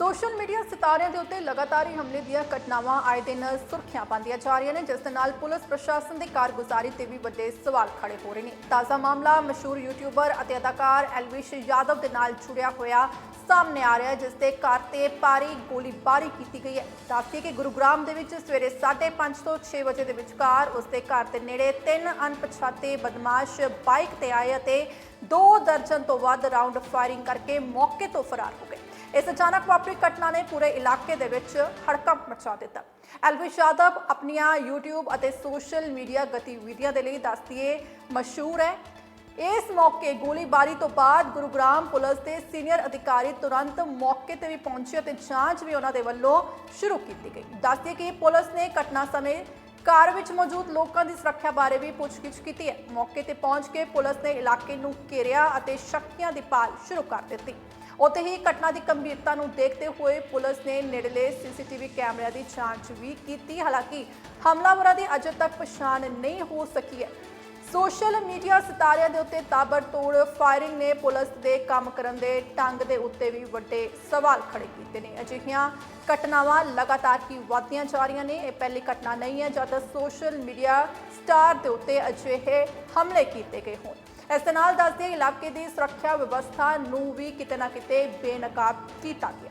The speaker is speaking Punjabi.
ਸੋਸ਼ਲ ਮੀਡੀਆ ਸਿਤਾਰਿਆਂ ਦੇ ਉੱਤੇ ਲਗਾਤਾਰ ਹੀ ਹਮਲੇ ਦੀਆਂ ਘਟਨਾਵਾਂ ਆਏ ਦਿਨ ਸੁਰਖੀਆਂ ਪਾਉਂਦੀਆਂ ਜਾ ਰਹੀਆਂ ਨੇ, ਜਿਸ ਦੇ ਨਾਲ ਪੁਲਿਸ ਪ੍ਰਸ਼ਾਸਨ ਦੀ ਕਾਰਗੁਜ਼ਾਰੀ ਤੇ ਵੀ ਵੱਡੇ ਸਵਾਲ ਖੜੇ ਹੋ ਰਹੇ ਨੇ। ਤਾਜ਼ਾ ਮਾਮਲਾ ਮਸ਼ਹੂਰ ਯੂਟਿਊਬਰ ਅਤੇ ਅਦਾਕਾਰ ਐਲਵਿਸ਼ ਯਾਦਵ ਦੇ ਨਾਲ ਜੁੜਿਆ ਹੋਇਆ ਸਾਹਮਣੇ ਆ ਰਿਹਾ ਜਿਸ ਦੇ ਘਰ ਤੇ ਭਾਰੀ ਗੋਲੀਬਾਰੀ ਕੀਤੀ ਗਈ ਹੈ। ਦੱਸਦੀ ਕਿ ਗੁਰੂਗ੍ਰਾਮ ਦੇ ਵਿੱਚ ਸਵੇਰੇ 5:30 ਤੋਂ 6 ਵਜੇ ਦੇ ਵਿਚਕਾਰ ਉਸ ਦੇ ਘਰ ਦੇ ਨੇੜੇ ਤਿੰਨ ਅਣਪਛਾਤੇ ਬਦਮਾਸ਼ ਬਾਈਕ ਤੇ ਆਏ ਅਤੇ ਦੋ ਦਰਜਨ ਤੋਂ ਵੱਧ ਰਾਉਂਡ ਫਾਇਰਿੰਗ ਕਰਕੇ ਮੌਕੇ ਤੋਂ ਫਰਾਰ ਹੋ ਗਏ। ਇਸ ਅਚਾਨਕ ਵਾਪਰੀ ਘਟਨਾ ਨੇ ਪੂਰੇ ਇਲਾਕੇ ਦੇ ਵਿੱਚ ਹੜਕੰਪ ਮਚਾ ਦਿੱਤਾ। ਐਲਵਿਸ਼ ਯਾਦਵ ਆਪਣੀਆਂ YouTube ਅਤੇ ਸੋਸ਼ਲ ਮੀਡੀਆ ਗਤੀਵਿਧੀਆਂ ਦੇ ਲਈ ਦੱਸਦੀਏ, ਮਸ਼ਹੂਰ ਹੈ। ਇਸ ਮੌਕੇ ਗੋਲੀਬਾਰੀ ਤੋਂ ਬਾਅਦ ਗੁਰੂਗ੍ਰਾਮ ਪੁਲਿਸ ਦੇ ਸੀਨੀਅਰ ਅਧਿਕਾਰੀ ਤੁਰੰਤ ਮੌਕੇ ਤੇ ਵੀ ਪਹੁੰਚੇ ਅਤੇ ਜਾਂਚ ਵੀ ਉਹਨਾਂ ਦੇ ਵੱਲੋਂ ਸ਼ੁਰੂ ਕੀਤੀ ਗਈ। ਦੱਸਦੀ ਕਿ ਪੁਲਿਸ ਨੇ ਘਟਨਾ ਸਮੇਂ ਕਾਰ ਵਿੱਚ ਮੌਜੂਦ ਲੋਕਾਂ ਦੀ ਸੁਰੱਖਿਆ ਬਾਰੇ ਵੀ ਪੁੱਛਗਿੱਛ ਕੀਤੀ ਹੈ। ਮੌਕੇ ਤੇ ਪਹੁੰਚ ਕੇ ਪੁਲਿਸ ਨੇ ਇਲਾਕੇ ਨੂੰ ਘੇਰਿਆ ਅਤੇ ਸ਼ੱਕੀਆਂ ਦੀ ਭਾਲ ਸ਼ੁਰੂ ਕਰ ਦਿੱਤੀ। ਉੱਥੇ ਹੀ ਘਟਨਾ ਦੀ ਗੰਭੀਰਤਾ ਨੂੰ ਦੇਖਦੇ ਹੋਏ ਪੁਲਿਸ ਨੇ ਨੇੜਲੇ ਸੀਸੀਟੀਵੀ ਕੈਮਰਿਆਂ ਦੀ ਜਾਂਚ ਵੀ ਕੀਤੀ। ਹਾਲਾਂਕਿ ਹਮਲਾਵਰਾਂ ਦੀ ਅਜੇ ਤੱਕ ਪਛਾਣ ਨਹੀਂ ਹੋ ਸਕੀ ਹੈ। ਸੋਸ਼ਲ ਮੀਡੀਆ ਸਿਤਾਰਿਆਂ ਦੇ ਉੱਤੇ ਤਾਬੜਤੋੜ ਫਾਇਰਿੰਗ ਨੇ ਪੁਲਿਸ ਦੇ ਕੰਮ ਕਰਨ ਦੇ ਢੰਗ ਦੇ ਉੱਤੇ ਵੀ ਵੱਡੇ ਸਵਾਲ ਖੜੇ ਕੀਤੇ ਨੇ। ਅਜਿਹੀਆਂ ਘਟਨਾਵਾਂ ਲਗਾਤਾਰ ਹੀ ਵਧਦੀਆਂ ਜਾ ਰਹੀਆਂ ਨੇ। ਇਹ ਪਹਿਲੀ ਘਟਨਾ ਨਹੀਂ ਹੈ, ਜਦ ਸੋਸ਼ਲ ਮੀਡੀਆ ਸਟਾਰ ਦੇ ਉੱਤੇ ਅਜਿਹੇ ਹਮਲੇ ਕੀਤੇ ਗਏ ਹੋਣ। ਇਸ ਦੇ ਨਾਲ ਦੱਸਦੇ ਇਲਾਕੇ ਦੀ ਸੁਰੱਖਿਆ ਵਿਵਸਥਾ ਨੂੰ ਵੀ ਕਿਤੇ ਨਾ ਕਿਤੇ ਬੇਨਕਾਬ ਕੀਤਾ ਗਿਆ।